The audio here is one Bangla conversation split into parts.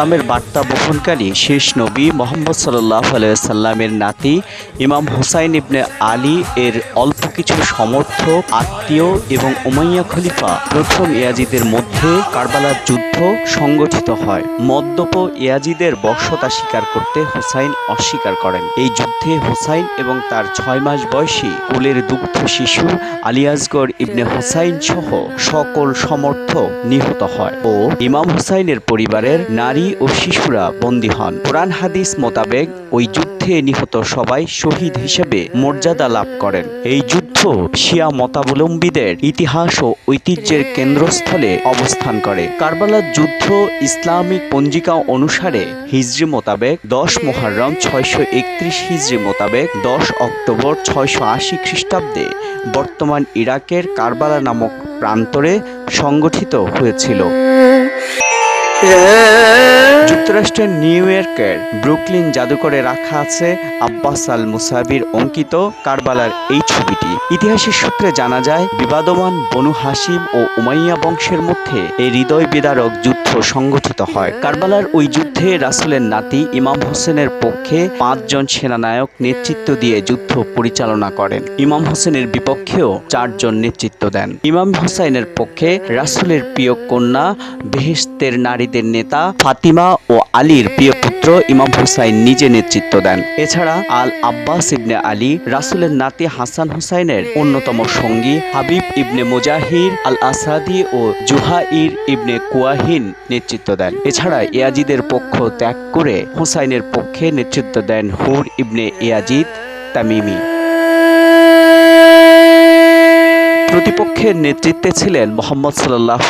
ইসলামের বার্তা বহনকারী শেষ নবী মোহাম্মদ সাল্লাহ সাল্লামের নাতি ইমাম হুসাইন ইবনে আলী এর অল্প কিছু সমর্থক, আত্মীয় এবং উমাইয়া খলিফা প্রথম ইয়াজিদের মধ্যে কারবালার যুদ্ধ সংগঠিত হয়। মদ্যপ ইয়াজিদের বর্ষতা স্বীকার করতে হুসাইন অস্বীকার করেন। এই যুদ্ধে হুসাইন এবং তার ছয় মাস বয়সী কোলের দুগ্ধ শিশু আলিয়াজগড় ইবনে হুসাইন সহ সকল সমর্থক নিহত হয় ও ইমাম হুসাইনের পরিবারের নারী ও শিশুরা বন্দী হন। কোরআন হাদিস মোতাবেক ওই যুদ্ধে নিহত সবাই শহীদ হিসেবে মর্যাদা লাভ করেন। এই যুদ্ধ শিয়া মতাবলম্বীদের ইতিহাস ও ঐতিহ্যের কেন্দ্রস্থলে অবস্থান করে। কারবালার যুদ্ধ ইসলামিক পঞ্জিকা অনুসারে হিজরি মোতাবেক দশ মোহাররম ছয়শো একত্রিশ হিজরি মোতাবেক দশ অক্টোবর ছয়শো আশি খ্রিস্টাব্দে বর্তমান ইরাকের কারবালা নামক প্রান্তরে সংগঠিত হয়েছিল। যুক্তরাষ্ট্রের নিউ ইয়র্কের ব্রুকলিন জাদুঘরে রাখা আছে আব্বাস আল মুসাবির অঙ্কিত কারবালার এই ছবিটি। ইতিহাসের সূত্রে জানা যায়, বিবাদমান বনু হাসিম ও উমাইয়া বংশের মধ্যে এই হৃদয় বিদারক যুদ্ধ সংগঠিত হয়। কারবালার ওই যুদ্ধে রাসুলের নাতি ইমাম হোসেনের পক্ষে পাঁচজন সেনানায়ক নেতৃত্ব দিয়ে যুদ্ধ পরিচালনা করেন। ইমাম হোসেনের বিপক্ষেও চারজন নেতৃত্ব দেন। ইমাম হোসাইনের পক্ষে রাসুলের প্রিয় কন্যা বেহেস্তের নারীদের নেতা ফাতিমা ও আলীর প্রিয় পুত্র ইমাম হোসাইন নিজে নেতৃত্ব দেন। এছাড়া আল আব্বাস ইবনে আলী রাসুলের নাতি হাসান হুসাইনের অন্যতম সঙ্গী হাবিব ইবনে মুজাহির আল আসাদি ও জুহাইর ইবনে কুয়াহিন নেতৃত্ব দেন। এছাড়া ইয়াজিদের পক্ষ ত্যাগ করে হুসাইনের পক্ষে নেতৃত্ব দেন হুর ইবনে ইয়াজিদ তামিমি। প্রতিপক্ষের নেতৃত্বে ছিলেন মোহাম্মদ সাল্লাহ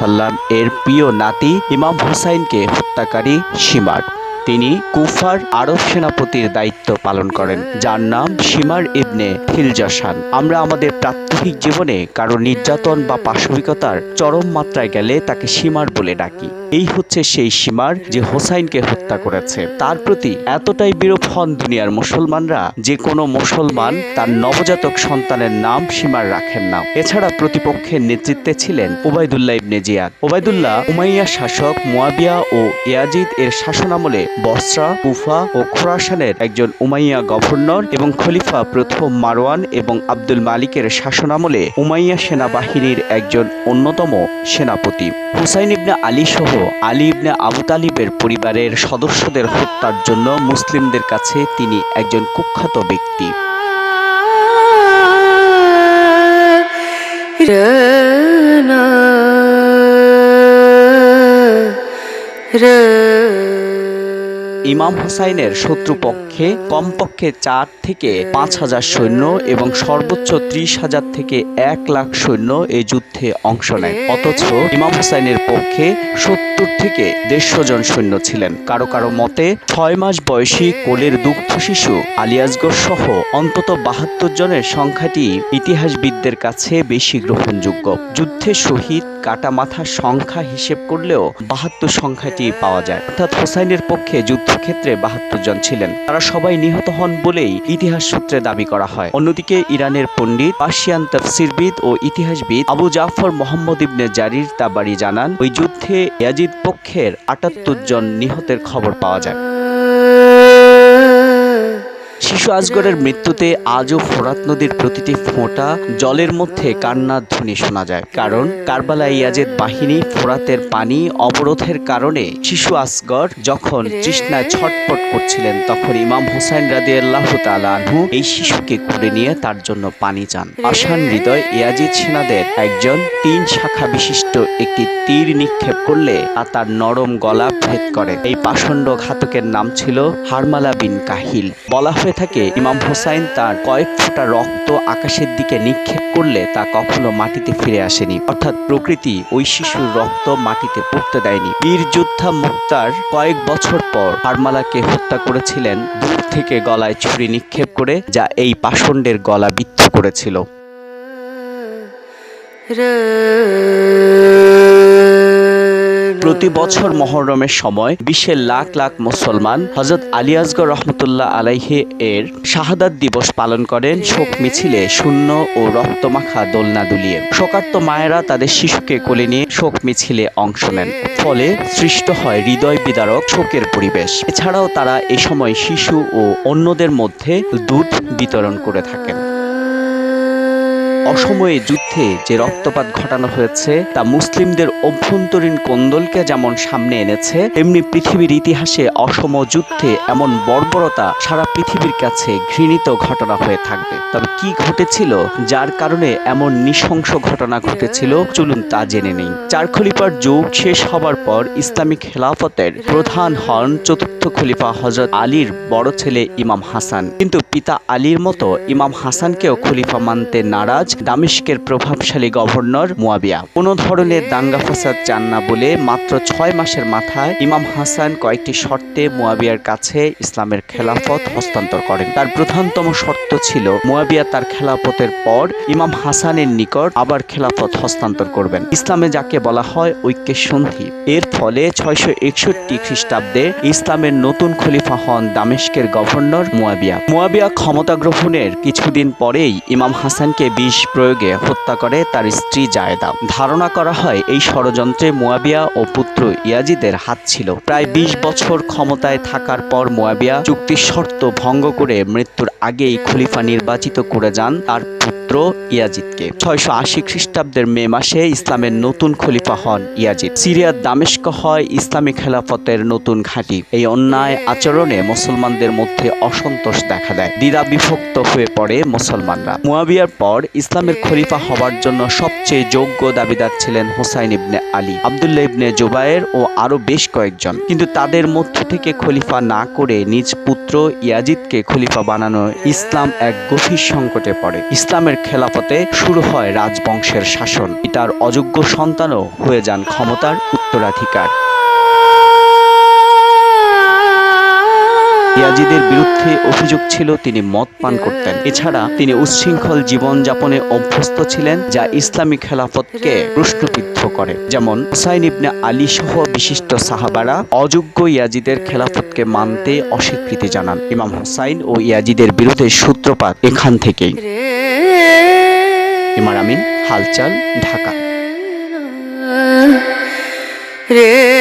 সাল্লাম এর প্রিয় নাতি ইমাম হুসাইনকে হত্যাকারী সীমার। তিনি কুফার আরব সেনাপতির দায়িত্ব পালন করেন, যার নাম সীমার ইবনে হিলজাসান আমরা আমাদের প্রাত্যহিক জীবনে কারও নির্যাতন বা পাশবিকতার চরম মাত্রায় গেলে তাকে সীমার বলে ডাকি। এই হচ্ছে সেই সীমার যে হোসাইনকে হত্যা করেছে। তার প্রতি এতটাই বিরূপ হন দুনিয়ার মুসলমানরা যে কোনো মুসলমান তার নবজাতক সন্তানের নাম সীমার রাখেন না। এছাড়া প্রতিপক্ষের নেতৃত্বে ছিলেন Ubaydullah ibn Ziyad. Ubaydullah Umayya শাসক মুয়াবিয়া ও ইয়াজিদ এর শাসনামলে বসরা কুফা ও খোরাসানের একজন উমাইয়া গভর্নর এবং খলিফা প্রথম মারওয়ান এবং আব্দুল মালিকের শাসনামলে উমাইয়া সেনাবাহিনীর একজন অন্যতম সেনাপতি। হুসাইন ইবনে আলী সহ আলী ইবনে আবু তালিবের পরিবারের সদস্যদের হত্যার জন্য মুসলিমদের কাছে তিনি একজন কুখ্যাত ব্যক্তি। Rana ইমাম হুসাইনের শত্রুপক্ষে কমপক্ষে চার থেকে পাঁচ হাজার সৈন্য এবং সর্বোচ্চ ত্রিশ হাজার থেকে এক লাখ সৈন্য এই যুদ্ধে অংশ নেয়। অথচ ইমাম হুসাইনের পক্ষে সত্তর থেকে দেড়শো জন সৈন্য ছিলেন। কারও কারও মতে, ছয় মাস বয়সী কোলের দুগ্ধ শিশু আলিয়াজগড় সহ অন্তত বাহাত্তর জনের সংখ্যাটি ইতিহাসবিদদের কাছে বেশি গ্রহণযোগ্য। যুদ্ধে শহীদ, কাটা মাথার সংখ্যা হিসেব করলেও বাহাত্তর সংখ্যাটি পাওয়া যায়। অর্থাৎ হোসাইনের পক্ষে যুদ্ধক্ষেত্রে বাহাত্তর জন ছিলেন। তারা সবাই নিহত হন বলেই ইতিহাস সূত্রে দাবি করা হয়। অন্যদিকে ইরানের পণ্ডিত, পার্সিয়ান তফসিরবিদ ও ইতিহাসবিদ আবু জাফর মোহাম্মদ ইবনে জারির তাবারি জানান, ওই যুদ্ধে ইয়াজিদ পক্ষের আটাত্তর জন নিহতের খবর পাওয়া যায়। শিশু আজগরের মৃত্যুতে আজও ফোরাত নদীর প্রতিটি ফোঁটা জলের মধ্যে কান্নার ধ্বনি শোনা যায়। কারণ কারবালা ইয়াজেদ বাহিনী ফোরাতের পানি অবরোধের কারণে শিশু আসগর যখন তৃষ্ণায় ছটপট করছিলেন, তখন ইমাম হোসাইন রাদি আল্লাহ আনহু এই শিশুকে করে নিয়ে তার জন্য পানি চান। আশান হৃদয় ইয়াজিদ সেনাদের একজন তিন শাখা বিশিষ্ট একটি তীর নিক্ষেপ করলে আর তার নরম গলা ভেদ করে। এই পাষণ্ড ঘাতকের নাম ছিল হারমালা বিন কাহিল। বলা হয়ে থাকে ইমাম হোসাইন তার কয়েক ফোঁটা রক্ত আকাশের দিকে নিক্ষেপ করলে তা কখনো মাটিতে ফিরে আসেনি। অর্থাৎ প্রকৃতি ওই শিশুর রক্ত মাটিতে পড়তে দেয়নি। বীর যোদ্ধা মুক্তার কয়েক বছর পর হারমালাকে হত্যা করেছিলেন, দূর থেকে গলায় ছুরি নিক্ষেপ করে, যা এই পাষণ্ডের গলা বিদ্ধ করেছিল। প্রতি বছর মহরমের সময় বিশ্বের লাখ লাখ মুসলমান হজরত আলী আসগর রহমতুল্লাহ আলাইহে এর শাহাদাত দিবস পালন করেন, শোক মিছিলে শূন্য ও রক্তমাখা দোলনা দুলিয়ে। শোকার্ত মায়েরা তাদের শিশুকে কোলে নিয়ে শোক মিছিলে অংশ নেন। ফলে সৃষ্ট হয় হৃদয় বিদারক শোকের পরিবেশ। এছাড়াও তারা এ সময় শিশু ও অন্যদের মধ্যে দুধ বিতরণ করে থাকেন। অসময়ে যুদ্ধে যে রক্তপাত ঘটানো হয়েছে, তা মুসলিমদের অভ্যন্তরীণ কোন্দলকে যেমন সামনে এনেছে, তেমনি পৃথিবীর ইতিহাসে অসম যুদ্ধে এমন বর্বরতা সারা পৃথিবীর কাছে ঘৃণিত ঘটনা হয়ে থাকবে। তবে কি ঘটেছিল, যার কারণে এমন নৃশংস ঘটনা ঘটেছিল, চলুন তা জেনে নেই। চার খলিফার যুগ শেষ হবার পর ইসলামিক খেলাফতের প্রধান হন চতুর্থ খলিফা হজরত আলীর বড় ছেলে ইমাম হাসান। কিন্তু পিতা আলীর মতো ইমাম হাসানকেও খলিফা মানতে নারাজ দামিশকের প্রভাবশালী গভর্নর মুয়াবিয়া। কোনো ধরনের দাঙ্গা ফাসাদ চান না বলে মাত্র ছয় মাসের মাথায় ইমাম হাসান কয়েকটি শর্তে মুয়াবিয়ার কাছে ইসলামের খেলাফত হস্তান্তর করেন। তার প্রধানতম শর্ত ছিল, মুয়াবিয়া তার খেলাফতের পর ইমাম হাসানের নিকট আবার খেলাফত হস্তান্তর করবেন। ইসলামে যাকে বলা হয় ঐক্যের সন্ধি। এর ফলে ছয়শো একষট্টি খ্রিস্টাব্দে ইসলামের নতুন খলিফা হন দামেস্কের গভর্নর মুয়াবিয়া। মুয়াবিয়া ক্ষমতা গ্রহণের কিছুদিন পরেই ইমাম হাসানকে বিষ প্রয়োগে হত্যা করে তার স্ত্রী জায়েদা। ধারণা করা হয় এই ষড়যন্ত্রে মুয়াবিয়া ও পুত্র ইয়াজিদের হাত ছিল। প্রায় বিশ বছর ক্ষমতায় থাকার পর মুয়াবিয়া চুক্তির শর্ত ভঙ্গ করে মৃত্যুর আগেই খলিফা নির্বাচিত করে যান তার পুত্র ইয়াজিদকে। ছয়শো আশি খ্রিস্টাব্দের মে মাসে ইসলামের নতুন খলিফা হন ইয়াজিদ। সিরিয়ার দামেস্ক হয় ইসলামী খেলাফতের নতুন ঘাঁটি। এই অন্যায় আচরণে মুসলমানদের মধ্যে অসন্তোষ দেখা দেয়। দ্বিধা বিভক্ত হয়ে পড়ে মুসলমানরা। মুয়াবিয়ার পর ইসলামের খলিফা হবার জন্য সবচেয়ে যোগ্য দাবিদার ছিলেন হোসাইন ইবনে আলী, আবদুল্লাহ ইবনে জুবায়ের ও আরও বেশ কয়েকজন। কিন্তু তাদের মধ্য থেকে খলিফা না করে নিজ পুত্র ইয়াজিদকে খলিফা বানানো ইসলাম এক গভীর সংকটে পড়ে। ইসলামের খেলাফতে শুরু হয় রাজবংশের শাসন, পিতার অযোগ্য সন্তানও হয়ে যান ক্ষমতার উত্তরাধিকার। ইয়াজিদের বিরুদ্ধে অভিযোগ ছিল তিনি মদ পান করতেন। এছাড়া তিনি উচ্ছৃঙ্খল জীবনযাপনে অভ্যস্ত ছিলেন, যা ইসলামী খেলাফতকে প্রশ্নবিদ্ধ করে। যেমন হুসাইন ইবনে আলী সহ বিশিষ্ট সাহাবারা অযোগ্য ইয়াজিদের খেলাফতকে মানতে অস্বীকৃতি জানান। ইমাম হুসাইন ও ইয়াজিদের বিরুদ্ধে সূত্রপাত এখান থেকেই। ইমার আমিন। হালচাল ঢাকা। রে